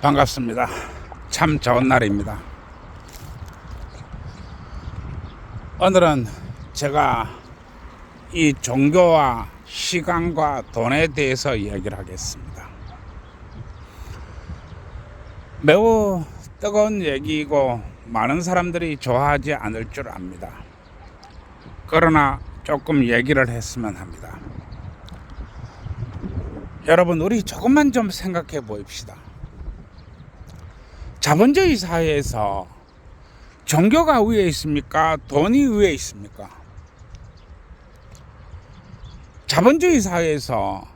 반갑습니다. 참 좋은 날입니다. 오늘은 제가 이 종교와 시간과 돈에 대해서 이야기를 하겠습니다. 매우 뜨거운 얘기이고 많은 사람들이 좋아하지 않을 줄 압니다. 그러나 조금 얘기를 했으면 합니다. 여러분, 우리 조금만 좀 생각해 봅시다. 자본주의 사회에서 종교가 위에 있습니까? 돈이 위에 있습니까? 자본주의 사회에서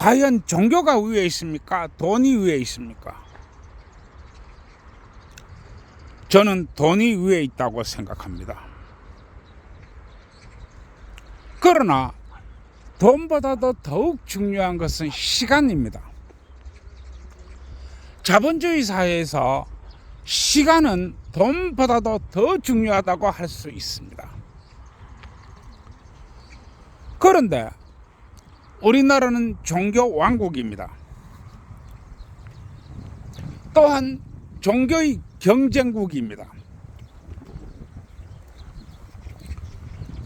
과연 종교가 위에 있습니까? 돈이 위에 있습니까? 저는 돈이 위에 있다고 생각합니다. 그러나 돈보다도 더욱 중요한 것은 시간입니다. 자본주의 사회에서 시간은 돈보다도 더 중요하다고 할 수 있습니다. 그런데 우리나라는 종교 왕국입니다. 또한 종교의 경쟁국입니다.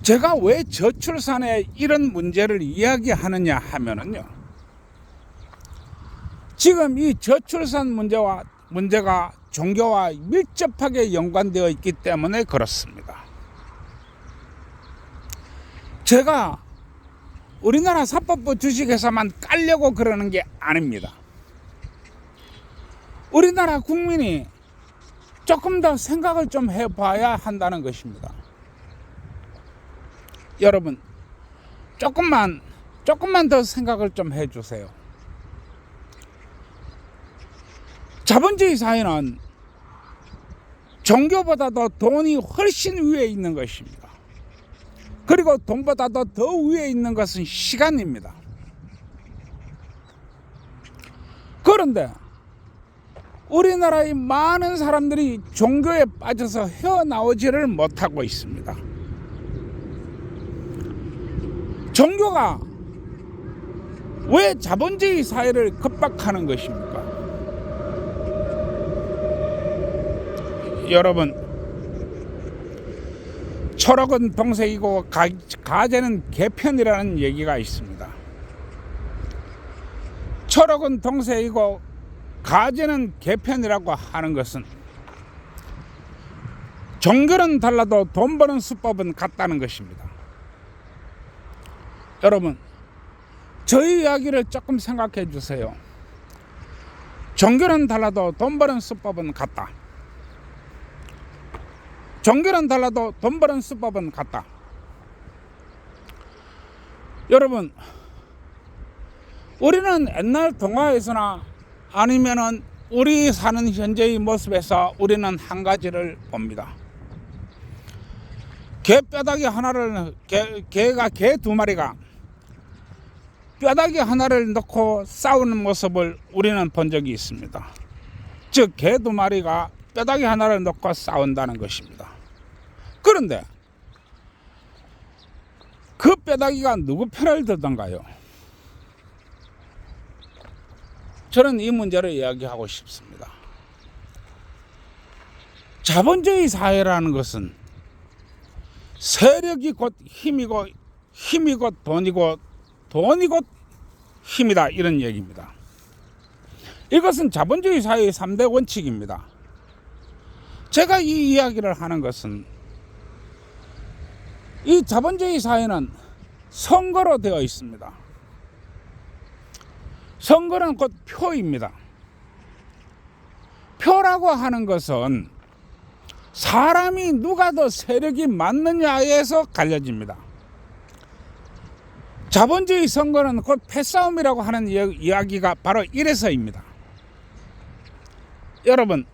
제가 왜 저출산에 이런 문제를 이야기하느냐 하면은요. 지금 이 저출산 문제와 문제가 종교와 밀접하게 연관되어 있기 때문에 그렇습니다. 제가 우리나라 사법부 주식회사만 깔려고 그러는 게 아닙니다. 우리나라 국민이 조금 더 생각을 좀 해봐야 한다는 것입니다. 여러분, 조금만, 조금만 더 생각을 좀 해주세요. 자본주의 사회는 종교보다도 돈이 훨씬 위에 있는 것입니다. 그리고 돈보다도 더 위에 있는 것은 시간입니다. 그런데 우리나라의 많은 사람들이 종교에 빠져서 헤어나오지를 못하고 있습니다. 종교가 왜 자본주의 사회를 급박하는 것입니까? 여러분, 초록은 동색이고 가, 가재는 개편이라는 얘기가 있습니다. 초록은 동색이고 가재는 개편이라고 하는 것은 종교는 달라도 돈 버는 수법은 같다는 것입니다. 여러분, 저희 이야기를 조금 생각해 주세요. 종교는 달라도 돈 버는 수법은 같다. 종교는 달라도 돈 버는 수법은 같다. 여러분, 우리는 옛날 동화에서나 아니면은 우리 사는 현재의 모습에서 우리는 한 가지를 봅니다. 개 뼈다귀 하나를 개, 개가 개 두 마리가 뼈다귀 하나를 넣고 싸우는 모습을 우리는 본 적이 있습니다. 즉 개 두 마리가 뼈다귀 하나를 넣고 싸운다는 것입니다. 그런데 그 뼈다귀가 누구 편을 들던가요? 저는 이 문제를 이야기하고 싶습니다. 자본주의 사회라는 것은 세력이 곧 힘이고 힘이 곧 돈이고 돈이 곧 힘이다 이런 얘기입니다. 이것은 자본주의 사회의 3대 원칙입니다. 제가 이 이야기를 하는 것은 이 자본주의 사회는 선거로 되어 있습니다. 선거는 곧 표입니다. 표라고 하는 것은 사람이 누가 더 세력이 많느냐에서 갈려집니다. 자본주의 선거는 곧 패싸움이라고 하는 이야기가 바로 이래서입니다. 여러분,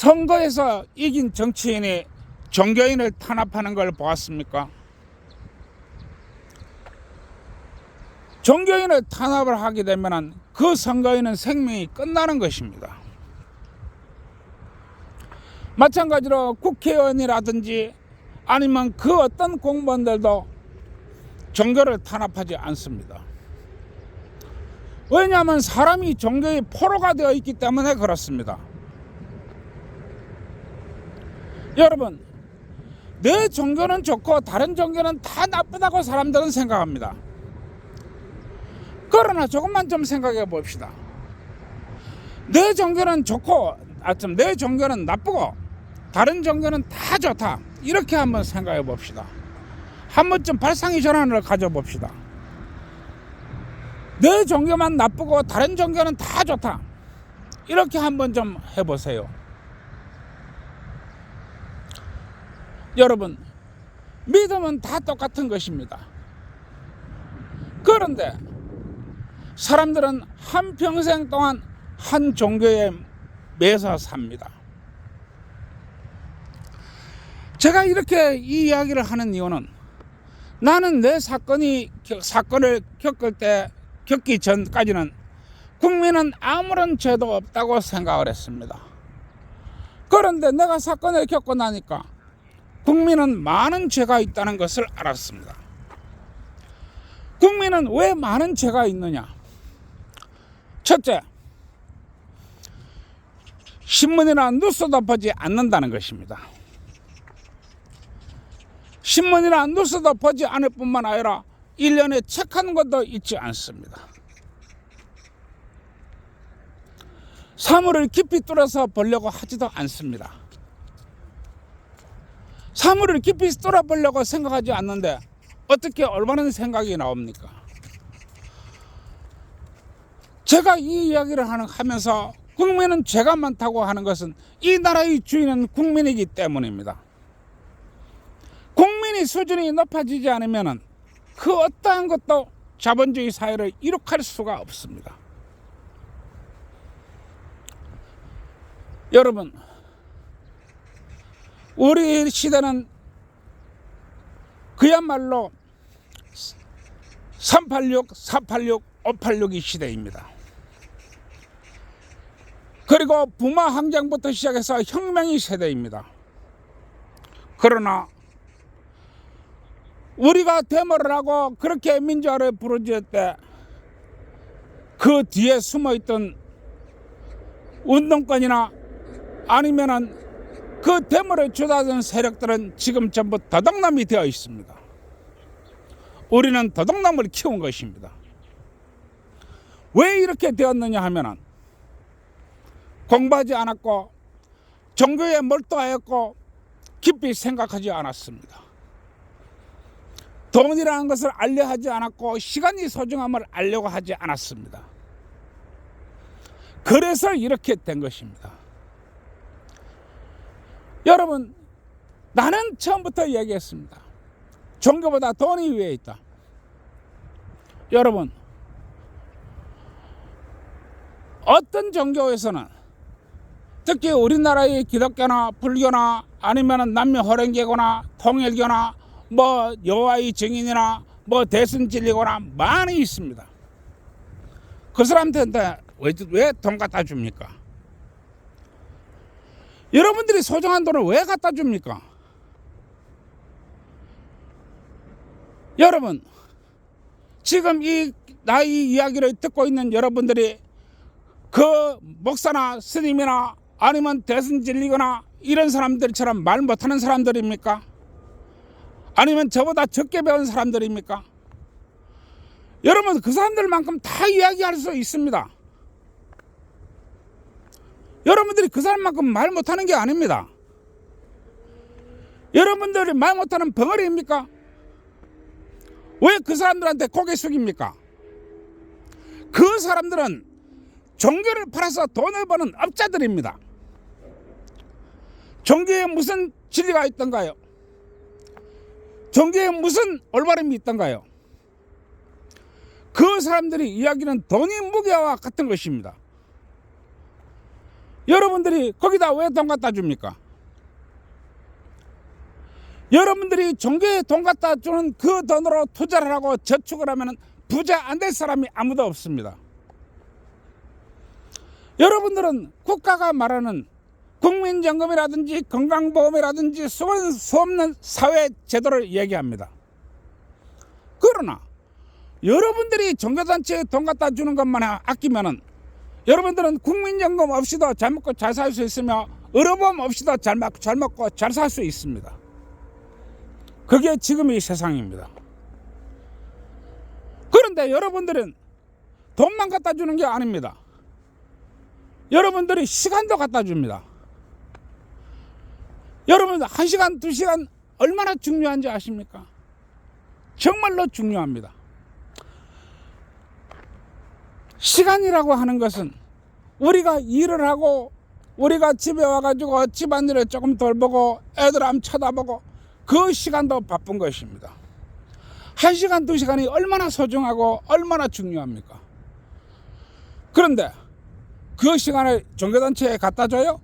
선거에서 이긴 정치인이 종교인을 탄압하는 걸 보았습니까? 종교인을 탄압을 하게 되면 그 선거인은 생명이 끝나는 것입니다. 마찬가지로 국회의원이라든지 아니면 그 어떤 공무원들도 종교를 탄압하지 않습니다. 왜냐하면 사람이 종교의 포로가 되어 있기 때문에 그렇습니다. 여러분, 내 종교는 좋고 다른 종교는 다 나쁘다고 사람들은 생각합니다. 그러나 조금만 좀 생각해 봅시다. 내 종교는 좋고, 아, 좀내 종교는 나쁘고, 다른 종교는 다 좋다. 이렇게 한번 생각해 봅시다. 한 번쯤 발상의 전환을 가져봅시다. 내 종교만 나쁘고 다른 종교는 다 좋다. 이렇게 한번 좀 해보세요. 여러분, 믿음은 다 똑같은 것입니다. 그런데 사람들은 한평생 동안 한 종교에 매서 삽니다. 제가 이렇게 이 이야기를 하는 이유는 나는 내 사건이 사건을 겪을 때 겪기 전까지는 국민은 아무런 죄도 없다고 생각을 했습니다. 그런데 내가 사건을 겪고 나니까 국민은 많은 죄가 있다는 것을 알았습니다. 국민은 왜 많은 죄가 있느냐? 첫째, 신문이나 뉴스도 보지 않는다는 것입니다. 신문이나 뉴스도 보지 않을 뿐만 아니라 1년에 책 한 권도 읽지 않습니다. 사물을 깊이 뚫어서 보려고 하지도 않습니다. 사물을 깊이 뚫어보려고 생각하지 않는데 어떻게 올바른 생각이 나옵니까? 제가 이 이야기를 하는, 하면서 국민은 죄가 많다고 하는 것은 이 나라의 주인은 국민이기 때문입니다. 국민의 수준이 높아지지 않으면 그 어떠한 것도 자본주의 사회를 이룩할 수가 없습니다. 여러분, 우리 시대는 그야말로 386, 486, 586이 시대입니다. 그리고 부마 항쟁부터 시작해서 혁명의 세대입니다. 그러나 우리가 데모를 하고 그렇게 민주화를 부르짖을 때 그 뒤에 숨어 있던 운동권이나 아니면은 그 데모를 주도하던 세력들은 지금 전부 더덕남이 되어 있습니다. 우리는 더덕남을 키운 것입니다. 왜 이렇게 되었느냐 하면은 공부하지 않았고 종교에 몰두하였고 깊이 생각하지 않았습니다. 돈이라는 것을 알려 하지 않았고 시간이 소중함을 알려고 하지 않았습니다. 그래서 이렇게 된 것입니다. 여러분, 나는 처음부터 얘기했습니다. 종교보다 돈이 위에 있다. 여러분, 어떤 종교에서는 특히 우리나라의 기독교나 불교나 아니면 남녀 호랭개거나 통일교나 뭐 여호와의 증인이나 뭐 대선 진리거나 많이 있습니다. 그 사람들한테 왜 돈 갖다 줍니까? 여러분들이 소중한 돈을 왜 갖다 줍니까? 여러분, 지금 이 나 이 이야기를 듣고 있는 여러분들이 그 목사나 스님이나 아니면 대선 진리거나 이런 사람들처럼 말 못하는 사람들입니까? 아니면 저보다 적게 배운 사람들입니까? 여러분 그 사람들만큼 다 이야기할 수 있습니다. 여러분들이 그 사람만큼 말 못하는 게 아닙니다. 여러분들이 말 못하는 벙어리입니까? 왜 그 사람들한테 고개 숙입니까? 그 사람들은 종교를 팔아서 돈을 버는 업자들입니다. 종교에 무슨 진리가 있던가요? 종교에 무슨 올바름이 있던가요? 그 사람들이 이야기는 돈이 무게와 같은 것입니다. 여러분들이 거기다 왜 돈 갖다 줍니까? 여러분들이 종교에 돈 갖다 주는 그 돈으로 투자를 하고 저축을 하면 부자 안 될 사람이 아무도 없습니다. 여러분들은 국가가 말하는 국민연금이라든지 건강보험이라든지 수없는 사회 제도를 얘기합니다. 그러나 여러분들이 종교단체에 돈 갖다 주는 것만 아끼면은 여러분들은 국민연금 없이도 잘 먹고 잘 살 수 있으며 의료보험 없이도 잘, 먹, 잘 먹고 잘 살 수 있습니다. 그게 지금의 세상입니다. 그런데 여러분들은 돈만 갖다 주는 게 아닙니다. 여러분들이 시간도 갖다 줍니다. 여러분 한 시간 두 시간 얼마나 중요한지 아십니까? 정말로 중요합니다. 시간이라고 하는 것은 우리가 일을 하고 우리가 집에 와가지고 집안일을 조금 돌보고 애들 한번 쳐다보고 그 시간도 바쁜 것입니다. 한 시간 두 시간이 얼마나 소중하고 얼마나 중요합니까? 그런데 그 시간을 종교단체에 갖다 줘요?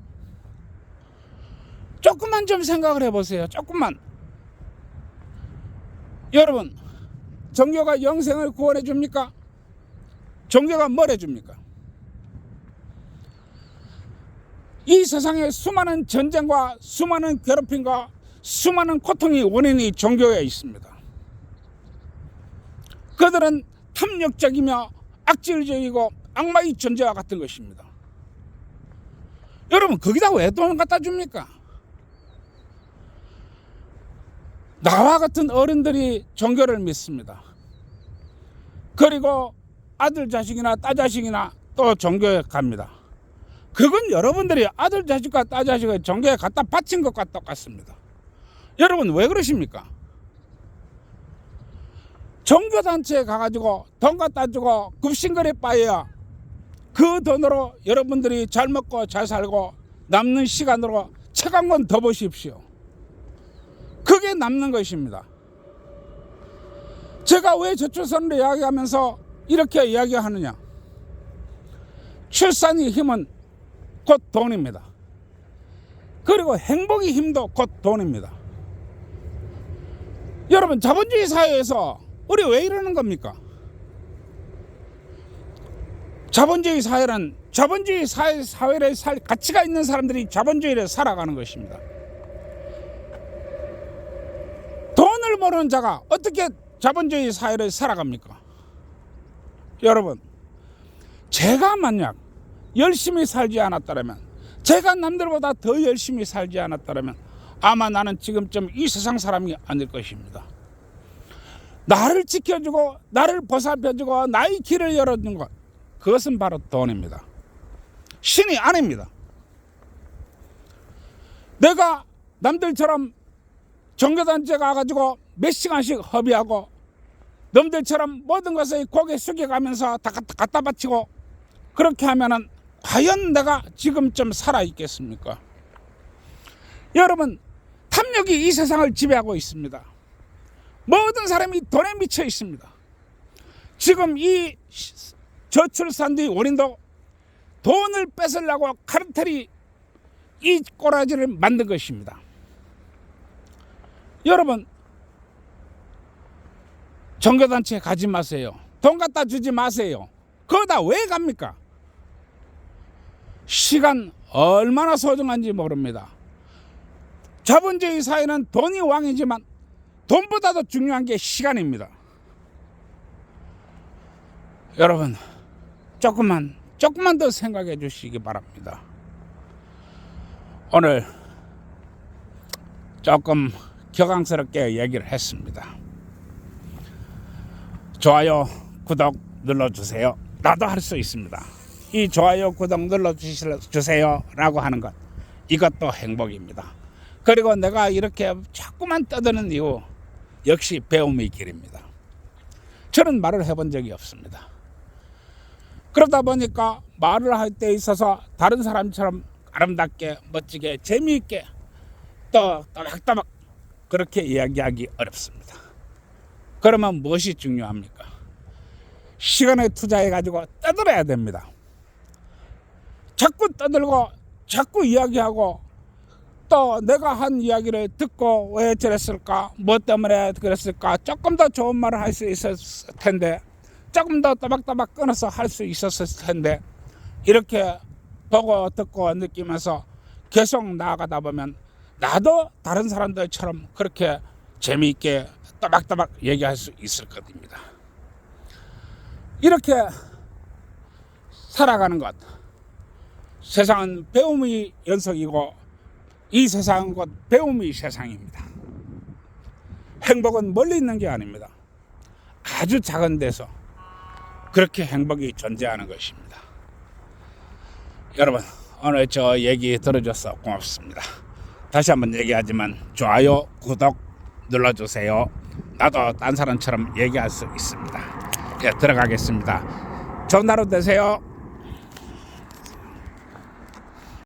조금만 좀 생각을 해보세요. 조금만. 여러분, 종교가 영생을 구원해 줍니까? 종교가 뭘 해줍니까? 이 세상에 수많은 전쟁과 수많은 괴롭힘과 수많은 고통이 원인이 종교에 있습니다. 그들은 탐욕적이며 악질적이고 악마의 존재와 같은 것입니다. 여러분 거기다 왜돈 갖다 줍니까? 나와 같은 어른들이 종교를 믿습니다. 그리고 아들 자식이나 딸 자식이나 또 종교에 갑니다. 그건 여러분들이 아들 자식과 딸 자식을 종교에 갖다 바친 것과 똑같습니다. 여러분 왜 그러십니까? 종교단체에 가가지고 돈 갖다 주고 급신거래 빠야 그 돈으로 여러분들이 잘 먹고 잘 살고 남는 시간으로 책 한 권 더 보십시오. 그게 남는 것입니다. 제가 왜 저출산을 이야기하면서 이렇게 이야기하느냐? 출산의 힘은 곧 돈입니다. 그리고 행복의 힘도 곧 돈입니다. 여러분, 자본주의 사회에서 우리 왜 이러는 겁니까? 자본주의 사회는 자본주의 사회, 사회를 살 가치가 있는 사람들이 자본주의를 살아가는 것입니다. 돈을 모르는 자가 어떻게 자본주의 사회를 살아갑니까? 여러분, 제가 만약 열심히 살지 않았다면, 제가 남들보다 더 열심히 살지 않았다면, 아마 나는 지금쯤 이 세상 사람이 아닐 것입니다. 나를 지켜주고, 나를 보살펴주고, 나의 길을 열어준 것, 그것은 바로 돈입니다. 신이 아닙니다. 내가 남들처럼 종교단체 가가지고 몇 시간씩 허비하고 놈들처럼 모든 것을 고개 숙여가면서 다 갖다 바치고 그렇게 하면은 과연 내가 지금쯤 살아있겠습니까? 여러분, 탐욕이 이 세상을 지배하고 있습니다. 모든 사람이 돈에 미쳐 있습니다. 지금 이 저출산의 원인도 돈을 뺏으려고 카르텔이 이 꼬라지를 만든 것입니다. 여러분, 종교단체 가지 마세요. 돈 갖다 주지 마세요. 거기다 왜 갑니까? 시간 얼마나 소중한지 모릅니다. 자본주의 사회는 돈이 왕이지만 돈보다도 중요한 게 시간입니다. 여러분, 조금만, 조금만 더 생각해 주시기 바랍니다. 오늘 조금 격앙스럽게 얘기를 했습니다. 좋아요, 구독 눌러주세요. 나도 할 수 있습니다. 이 좋아요, 구독 눌러주세요. 라고 하는 것. 이것도 행복입니다. 그리고 내가 이렇게 자꾸만 떠드는 이유, 역시 배움의 길입니다. 저는 말을 해본 적이 없습니다. 그러다 보니까 말을 할 때 있어서 다른 사람처럼 아름답게, 멋지게, 재미있게 또 따박따박 그렇게 이야기하기 어렵습니다. 그러면 무엇이 중요합니까? 시간에 투자해가지고 떠들어야 됩니다. 자꾸 떠들고 자꾸 이야기하고 또 내가 한 이야기를 듣고 왜 저랬을까? 뭐 때문에 그랬을까? 조금 더 좋은 말을 할 수 있었을 텐데 조금 더 따박따박 끊어서 할 수 있었을 텐데 이렇게 보고 듣고 느끼면서 계속 나아가다 보면 나도 다른 사람들처럼 그렇게 재미있게 따박따박 얘기할 수 있을 겁니다. 이렇게 살아가는 것. 세상은 배움의 연속이고 이 세상은 곧 배움의 세상입니다. 행복은 멀리 있는 게 아닙니다. 아주 작은 데서 그렇게 행복이 존재하는 것입니다. 여러분 오늘 저 얘기 들어줘서 고맙습니다. 다시 한번 얘기하지만 좋아요, 구독 눌러주세요. 나도 딴 사람처럼 얘기할 수 있습니다. 예, 들어가겠습니다. 좋은 하루 되세요.